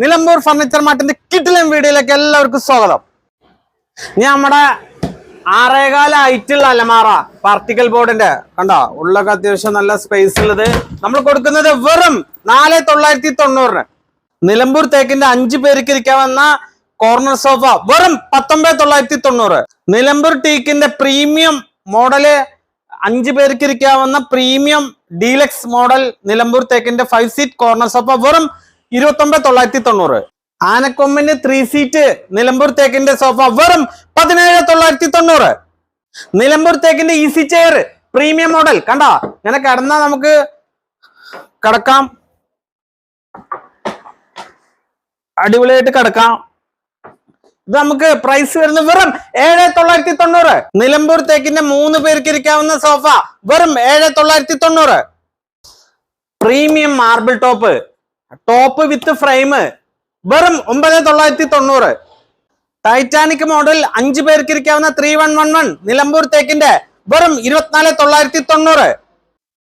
Nilambur furniture മാർട്ടിന്റെ കിട്ടിലും വീഡിയോയിലേക്ക് എല്ലാവർക്കും സ്വാഗതം. ഞാൻ നമ്മുടെ ആറേകാല ഹൈറ്റുള്ള അലമാറ പാർട്ടിക്കൽ ബോർഡിന്റെ കണ്ടോ ഉള്ളൊക്കെ അത്യാവശ്യം നല്ല സ്പേസ് ഉള്ളത്. നമ്മൾ കൊടുക്കുന്നത് വെറും നാല് തൊള്ളായിരത്തി തൊണ്ണൂറിന്. നിലമ്പൂർ തേക്കിന്റെ അഞ്ചു പേർക്ക് ഇരിക്കാവുന്ന കോർണർ സോഫ വെറും പത്തൊമ്പത് തൊള്ളായിരത്തി തൊണ്ണൂറ്. നിലമ്പൂർ ടീക്കിന്റെ പ്രീമിയം മോഡൽ അഞ്ചു പേർക്ക് ഇരിക്കാവുന്ന പ്രീമിയം ഡീലക്സ് മോഡൽ നിലമ്പൂർ തേക്കിന്റെ ഫൈവ് സീറ്റ് കോർണർ സോഫ വെറും ഇരുപത്തി ഒമ്പത് തൊള്ളായിരത്തി തൊണ്ണൂറ്. ആനക്കൊമ്പിന് ത്രീ സീറ്റ് നിലമ്പൂർ തേക്കിന്റെ സോഫ വെറും പതിനേഴ് തൊള്ളായിരത്തി തൊണ്ണൂറ്. നിലമ്പൂർ തേക്കിന്റെ ഈസി ചെയർ പ്രീമിയം മോഡൽ കണ്ട? ഇങ്ങനെ കിടന്നാ നമുക്ക് കിടക്കാം. അടിപൊളിയായിട്ട് കിടക്കാം. ഇത് നമുക്ക് പ്രൈസ് വരുന്നത് വെറും ഏഴ് തൊള്ളായിരത്തി തൊണ്ണൂറ്. നിലമ്പൂർ തേക്കിന്റെ മൂന്ന് പേർക്ക് ഇരിക്കാവുന്ന സോഫ വെറും ഏഴ് തൊള്ളായിരത്തി തൊണ്ണൂറ്. Premium marble top top with frame വെറും ഒമ്പത് തൊള്ളായിരത്തി തൊണ്ണൂറ്. ടൈറ്റാനിക് മോഡൽ അഞ്ചു പേർക്ക് ഇരിക്കാവുന്ന three one one one Nilambur തേക്കിന്റെ വെറും ഇരുപത്തിനാല് തൊള്ളായിരത്തി തൊണ്ണൂറ്.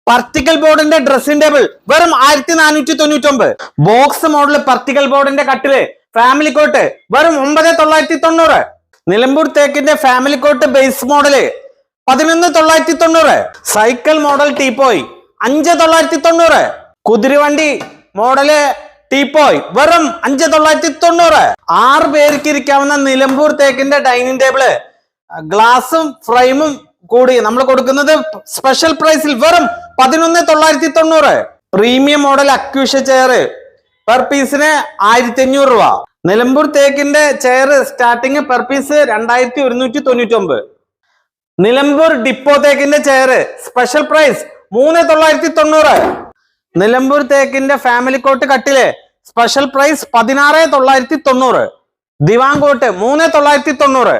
പർട്ടിക്കൽ ബോർഡിന്റെ ഡ്രസ്സിംഗ് ടേബിൾ വെറും ആയിരത്തി നാനൂറ്റി തൊണ്ണൂറ്റി ഒമ്പത് ബോക്സ് മോഡൽ പർട്ടിക്കൽ ബോർഡിന്റെ കട്ടിൽ ഫാമിലി കോട്ട് വെറും ഒമ്പത് തൊള്ളായിരത്തി തൊണ്ണൂറ്. നിലമ്പൂർ തേക്കിന്റെ ഫാമിലി കോട്ട് ബേസ് മോഡൽ പതിനൊന്ന് തൊള്ളായിരത്തി തൊണ്ണൂറ്. സൈക്കിൾ മോഡൽ ടീപ്പോയ് അഞ്ച് തൊള്ളായിരത്തി തൊണ്ണൂറ്. കുതിരവണ്ടി മോഡൽ ടീപ്പോയ് വെറും അഞ്ച് തൊള്ളായിരത്തി തൊണ്ണൂറ് ആറ് പേർക്ക് ഇരിക്കാവുന്ന നിലമ്പൂർ തേക്കിന്റെ ഡൈനിങ് ടേബിൾ. ഗ്ലാസും ഫ്രെയിമും കൂടി നമ്മൾ കൊടുക്കുന്നത് സ്പെഷ്യൽ പ്രൈസിൽ വെറും പതിനൊന്ന് തൊള്ളായിരത്തി തൊണ്ണൂറ് പ്രീമിയം മോഡൽ അക്യൂഷ ചെയർ പെർ പീസിന് ആയിരത്തി അഞ്ഞൂറ് രൂപ. നിലമ്പൂർ തേക്കിന്റെ ചെയർ സ്റ്റാർട്ടിങ് പെർ പീസ് രണ്ടായിരത്തി ഒരുന്നൂറ്റി തൊണ്ണൂറ്റി ഒമ്പത് നിലമ്പൂർ ഡിപ്പോ തേക്കിന്റെ ചെയർ സ്പെഷ്യൽ പ്രൈസ് മൂന്ന് തൊള്ളായിരത്തി തൊണ്ണൂറ് നിലമ്പൂർ തേക്കിന്റെ ഫാമിലി കോട്ട് കട്ടിൽ സ്പെഷ്യൽ പ്രൈസ് പതിനാറ് തൊള്ളായിരത്തി തൊണ്ണൂറ്. ദിവാങ്കോട്ട് മൂന്ന് തൊള്ളായിരത്തി തൊണ്ണൂറ്.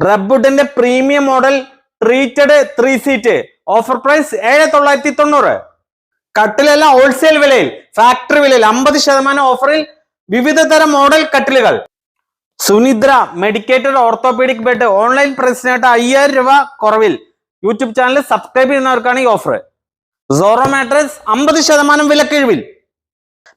റബ്ബുഡിന്റെ premium model treated three seat offer price ഏഴ് തൊള്ളായിരത്തി തൊണ്ണൂറ്. കട്ടിലെല്ലാം ഹോൾസെയിൽ വിലയിൽ ഫാക്ടറി വിലയിൽ അമ്പത് ശതമാനം ഓഫറിൽ വിവിധ തരം model കട്ടിലുകൾ. Sunidra medicated orthopaedic bed online പ്രൈസിനായിട്ട് അയ്യായിരം രൂപ കുറവിൽ. യൂട്യൂബ് ചാനൽ സബ്സ്ക്രൈബ് ചെയ്യുന്നവർക്കാണ് ഈ ഓഫർ സോറോ മാട്രസ് അമ്പത് ശതമാനം വിലക്കിഴിവിൽ.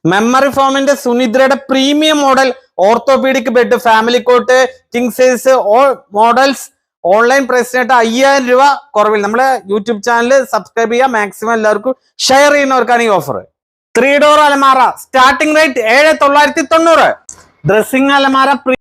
മെമ്മറി ഫോമിന്റെ സുനിദ്രയുടെ premium model orthopaedic bed family cot king size all models online പ്രൈസിനായിട്ട് അയ്യായിരം രൂപ കുറവിൽ. നമ്മുടെ യൂട്യൂബ് ചാനൽ സബ്സ്ക്രൈബ് ചെയ്യുക മാക്സിമം എല്ലാവർക്കും ഷെയർ ചെയ്യുന്നവർക്കാണ് ഈ ഓഫർ ത്രീ ഡോർ അലമാറ സ്റ്റാർട്ടിംഗ് റേറ്റ് ഏഴ് തൊള്ളായിരത്തി തൊണ്ണൂറ്. ഡ്രസ്സിംഗ് അലമാര